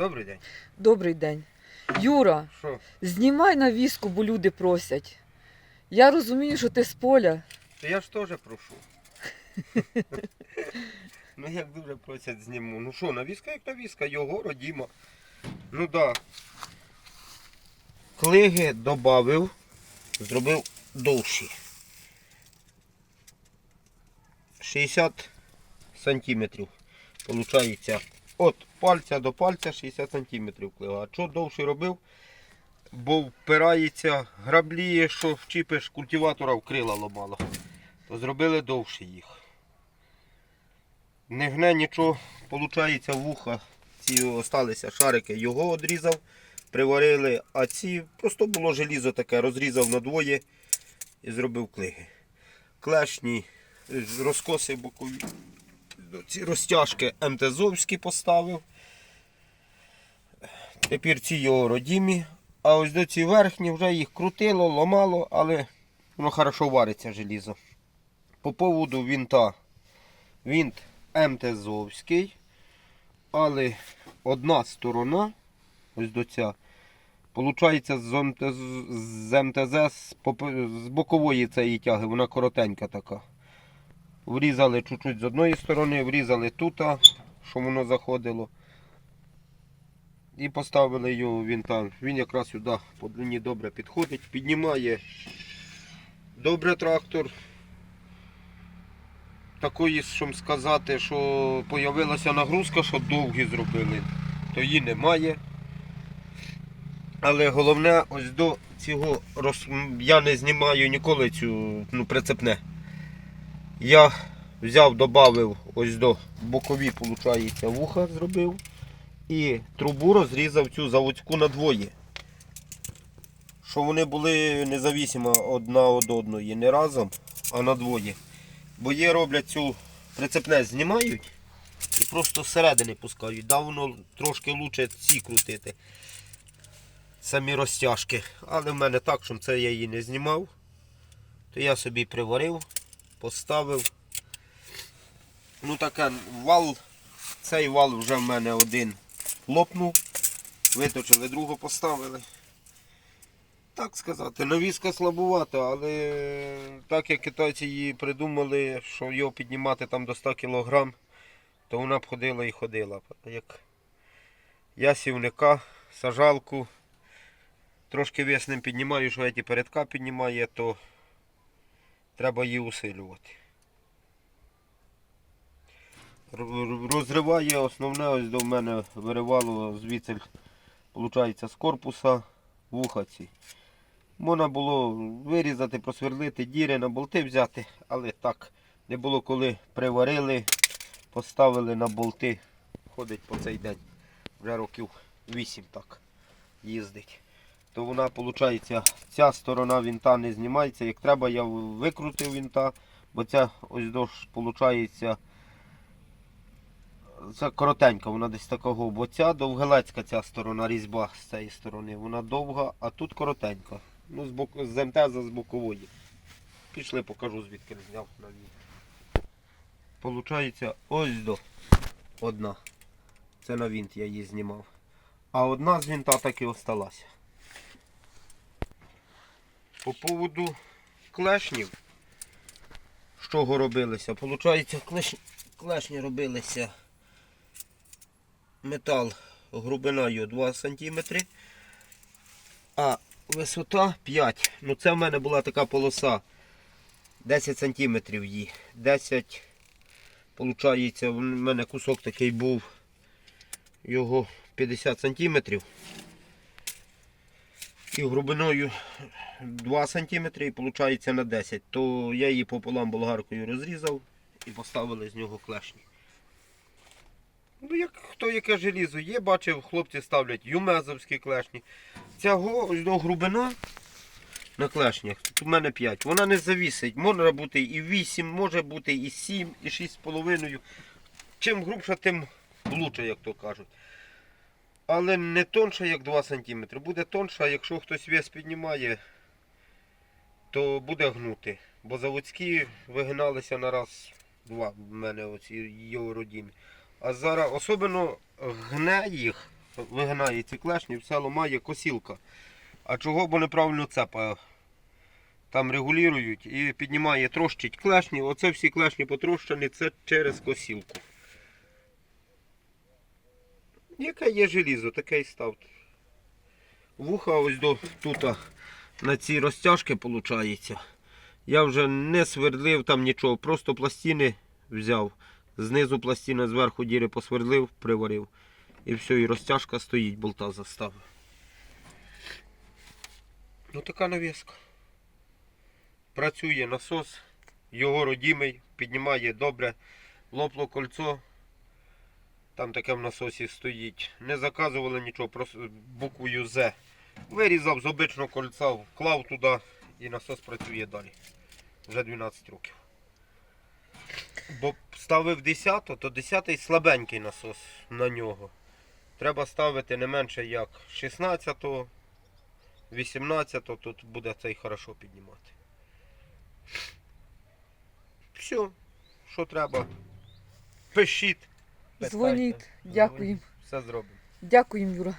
Добрий день. Добрий день. Юра, Що? знімай навіску, бо люди просять. Я розумію, що ти з поля. Та я ж теж прошу. ну як дуже просять зніму. Ну що, навіска як навіска, його родімо. Ну да. Клиги додав, зробив довші. 60 сантиметрів. Получається от пальця до пальця 60 сантиметрів клига. А що довше робив? Бо впирається граблі, що вчіпиш культиватора в крила ломало. То зробили довше їх. Не гне нічого, виходить, вуха. Ці осталися шарики, його одрізав, приварили, а ці просто було желізо таке, розрізав надвоє і зробив клиги. Клешні, е, розкоси бокові. Ці розтяжки МТЗовські поставив. Тепер ці його родімі. А ось до ці верхні вже їх крутило, ломало, але воно хорошо вариться желізо. По поводу вінта. Вінт МТЗовський. Але одна сторона, ось до ця, Получається з МТЗ, з МТЗ з, бокової цієї тяги, вона коротенька така. Врізали чуть-чуть з одної сторони, врізали тут, що воно заходило. І поставили його він там. Він якраз сюди по длині добре підходить, піднімає добре трактор. Такої, щоб сказати, що з'явилася нагрузка, що довгі зробили, то її немає. Але головне, ось до цього я не знімаю ніколи цю ну, прицепне. Я взяв, додав ось до бокові, виходить, вуха зробив. І трубу розрізав цю заводську на двоє. Щоб вони були независимо одна від одної, не разом, а на двоє. Бо є роблять цю прицепне знімають і просто зсередини пускають. Да, воно трошки краще ці крутити. Самі розтяжки. Але в мене так, щоб це я її не знімав. То я собі приварив, поставив. Ну таке вал, цей вал вже в мене один лопнув. Виточили, другу поставили. Так сказати, навіска слабувата, але так як китайці її придумали, що його піднімати там до 100 кг, то вона б ходила і ходила. Як я сівника, сажалку, трошки весним піднімаю, що ті передка піднімає, то треба її усилювати. Розриває основне, ось до мене виривало звідси, виходить, з корпуса вуха ці. Можна було вирізати, просверлити діри на болти взяти, але так не було коли приварили, поставили на болти. Ходить по цей день. Вже років 8 так їздить. То вона, виходить, ця сторона вінта не знімається. Як треба, я викрутив вінта, бо ця ось дощ, виходить, це коротенька, вона десь такого, бо ця довгелецька ця сторона, різьба з цієї сторони, вона довга, а тут коротенька. Ну, з, бок... з МТЗ з бокової. Пішли, покажу, звідки зняв на вінт. Получається ось до одна. Це на вінт я її знімав. А одна з вінта так і осталася. По поводу клешнів, з чого робилися? Получається, клешні, клешні робилися метал глибиною 2 см, а висота 5 Ну це в мене була така полоса 10 см її. 10, виходить, в мене кусок такий був його 50 см. І глибиною 2 см і виходить на 10 То я її пополам болгаркою розрізав і поставили з нього клешні. Ну, як хто яке желізо є, бачив, хлопці ставлять юмезовські клешні. Ось до глибина на клешнях. Тут у мене 5. Вона не завісить. Може бути і 8, може бути і 7, і 6,5. Чим грубша, тим лучше, як то кажуть. Але не тонша, як 2 см. Буде тонша, якщо хтось вес піднімає, то буде гнути. Бо заводські вигиналися на раз, два в мене оці його родімі. А зараз особливо гне їх вигинає ці клешні, все ламає косілка. А чого? Бо неправильно цепа там регулюють і піднімає, трощить клешні. Оце всі клешні потрощені, це через косілку. Яке є желізо, таке і ставте. Вуха ось до тут на ці розтяжки виходить. Я вже не свердлив там нічого, просто пластини взяв. Знизу пластина, зверху діри посвердлив, приварив. І все, і розтяжка стоїть, болта заставив. Ну така навіска. Працює насос, його родімий, піднімає добре, лопло кольцо. Там таке в насосі стоїть. Не заказували нічого, просто буквою З. Вирізав з обичного кольця, вклав туди і насос працює далі. Вже 12 років. Бо ставив 10, то 10 слабенький насос на нього. Треба ставити не менше як 16, 18, тут буде цей хорошо піднімати. Все, що треба. Пишіть. Дзвоніть. Дякуємо. Все зробимо. Дякуємо, Юра.